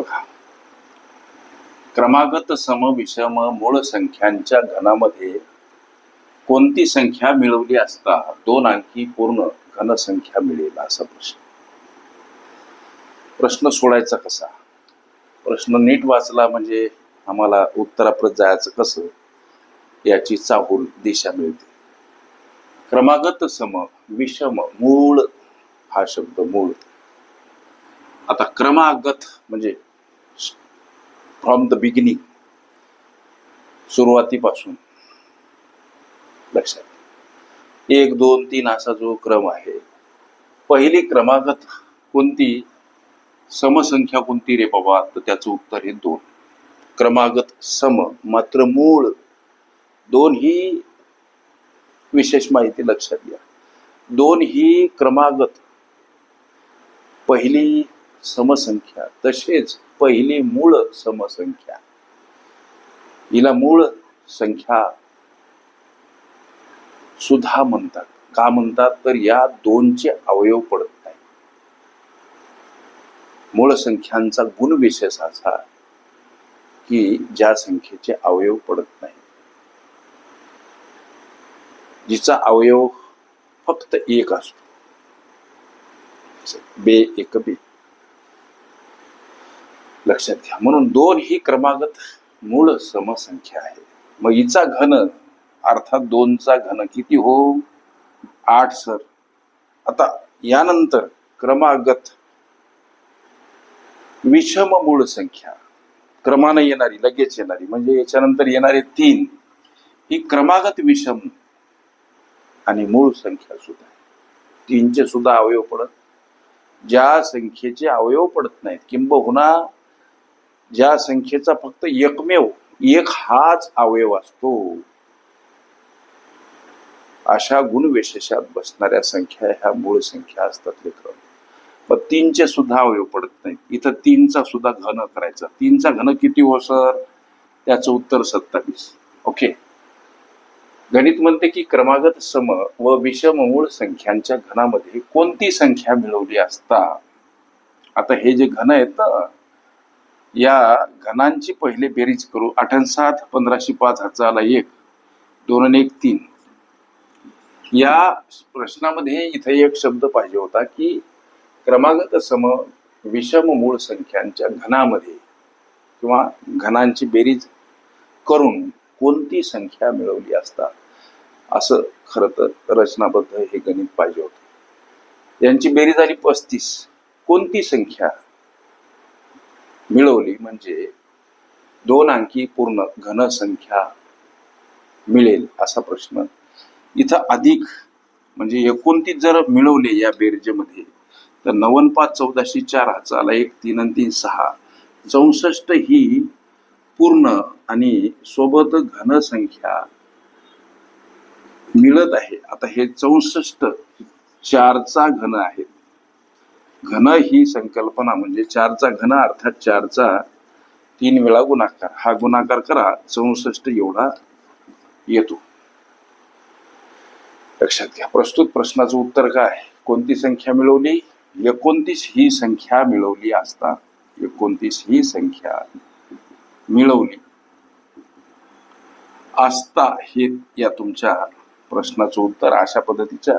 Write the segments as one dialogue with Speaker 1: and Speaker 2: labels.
Speaker 1: बघा. क्रमागत सम विषम मूळ संख्यांच्या घनामध्ये कोणती संख्या मिळवली असता दोन अंकी पूर्ण घनसंख्या मिळेल असा प्रश्न. प्रश्न सोडायचा कसा? प्रश्न नीट वाचला म्हणजे आम्हाला उत्तराप्रत जायचं कसं? याची चाहूल दिशा मिळते. क्रमागत सम विषम मूळ हा शब्द मूळ. आता क्रमागत म्हणजे फ्रॉम द बिगिनिंग सुरुवातीपासून. लक्षात एक दोन तीन असा जो क्रम आहे. पहिली क्रमागत कोणती? समसंख्या कोणती रे बाबा? तर त्याचं उत्तर हे दोन. क्रमागत सम मात्र मूळ. दोन ही विशेष माहिती लक्षात घ्या. दोन ही क्रमागत. पहिली समसंख्या. तसेच पहिली मूळ समसंख्या. हिला मूळ संख्या सुद्धा म्हणतात. का म्हणतात? तर या दोनचे अवयव पडत नाही मूळ संख्यांचा गुणविशेष असा की ज्या संख्येचे अवयव पडत नाही जिचा अवयव फक्त एक असतो. बे एक बे. लक्षात घ्या. म्हणून दोन ही क्रमागत मूळ समसंख्या आहे मग हिचा घन अर्थात दोनचा घन किती हो? आठ सर. आता यानंतर क्रमागत विषम मूळ संख्या. क्रमानं येणारी लगेच येणारी. म्हणजे याच्यानंतर येणारे तीन. ही क्रमागत विषम आणि मूळ संख्या सुद्धा तीनचे सुद्धा अवयव पडत. ज्या संख्येचे अवयव पडत नाहीत किंबहुना ज्या संख्येचा फक्त एकमेव एक हाच अवयव असतो. अशा गुणविशेषात बसणाऱ्या संख्या ह्या मूळ संख्या असतात लेकर. पण तीनचे सुद्धा अवयव पडत नाहीत. इथं तीनचा सुद्धा घन करायचा. तीनचा घन किती हो सर? त्याचं उत्तर सत्तावीस. ओके. गणित म्हणते की क्रमागत सम व विषम मूळ संख्यांच्या घनामध्ये कोणती संख्या मिळवली असता? आता हे जे घन आहेत ना या घनांची पहिले बेरीज करू. आठन सात पंधराशे पाच हाचा एक दोन आणि एक तीन. या प्रश्नामध्ये इथे एक शब्द पाहिजे होता की क्रमागत सम विषम मूळ संख्यांच्या घनामध्ये किंवा घनांची बेरीज करून कोणती संख्या मिळवली असता असं खरं तर रचनाबद्ध हे गणित पाहिजे होतं. यांची बेरीज आली पस्तीस. कोणती संख्या? मिळवली म्हणजे दोन अंकी पूर्ण घनसंख्या मिळेल असा प्रश्न. इथं अधिक म्हणजे एकोणतीस जर मिळवले या बेरजेमध्ये तर नवन पाच चौदाशे चार हाचाला एक तीन आणि तीन सहा. चौसष्ट ही पूर्ण आणि सोबत घनसंख्या मिळत आहे. आता हे चौसष्ट चारचा घन आहे. घन ही संकल्पना म्हणजे चारचा घन अर्थात चारचा तीन वेळा गुणाकार. हा गुणाकार करा चौसष्ट एवढा येतो. लक्षात घ्या प्रस्तुत प्रश्नाचं उत्तर काय? कोणती संख्या मिळवली? एकोणतीस ही संख्या मिळवली असता एकोणतीस ही संख्या मिळवली. असता हे या तुमच्या प्रश्नाचं उत्तर अशा पद्धतीच्या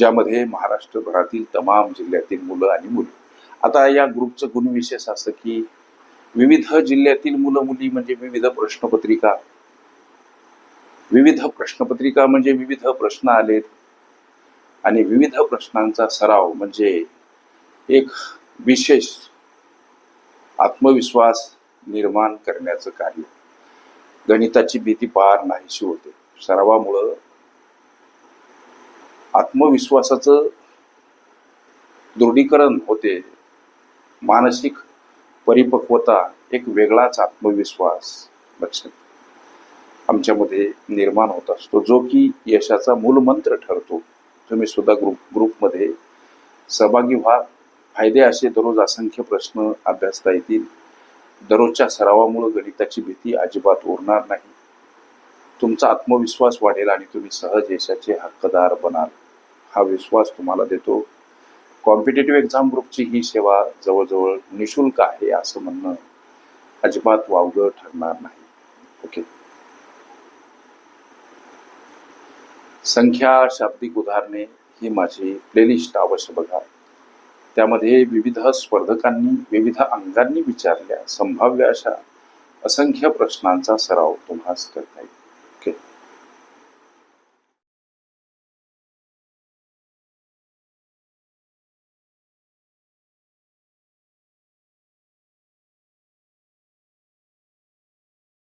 Speaker 1: ज्यामध्ये महाराष्ट्रभरातील तमाम जिल्ह्यातील मुलं आणि मुली. आता या ग्रुपचं गुणविशेष असं की विविध जिल्ह्यातील मुलं मुली म्हणजे विविध प्रश्नपत्रिका. विविध प्रश्नपत्रिका म्हणजे विविध प्रश्न आलेत. आणि विविध प्रश्नांचा सराव म्हणजे एक विशेष आत्मविश्वास निर्माण करण्याचं कार्य. गणिताची भीती पार नाहीशी होते. सरावामुळं आत्मविश्वासाचं दृढीकरण होते. मानसिक परिपक्वता एक वेगळाच आत्मविश्वास लक्षात आमच्यामध्ये निर्माण होत असतो. जो की यशाचा मूलमंत्र ठरतो. तुम्ही सुद्धा ग्रुप ग्रुपमध्ये सहभागी व्हा. फायदे असे दररोज असंख्य प्रश्न अभ्यासता येतील. दररोजच्या सरावामुळे गणिताची भीती अजिबात उरणार नाही. तुमचा आत्मविश्वास वाढेल आणि तुम्ही सहज यशाचे हक्कदार बनाल. हा विश्वास तुम्हाला देतो. कॉम्पिटेटिव्ह एक्झाम ग्रुपची ही सेवा जवळजवळ निशुल्क आहे असं म्हणणं अजिबात वावगं ठरणार नाही. ओके? संख्या शाब्दिक उदाहरणे ही माझी प्लेलिस्ट अवश्य बघा. त्यामध्ये विविध स्पर्धकांनी विविध अंगांनी विचारल्या संभाव्य अशा असंख्य प्रश्नांचा सराव तुम्हाला करता येईल.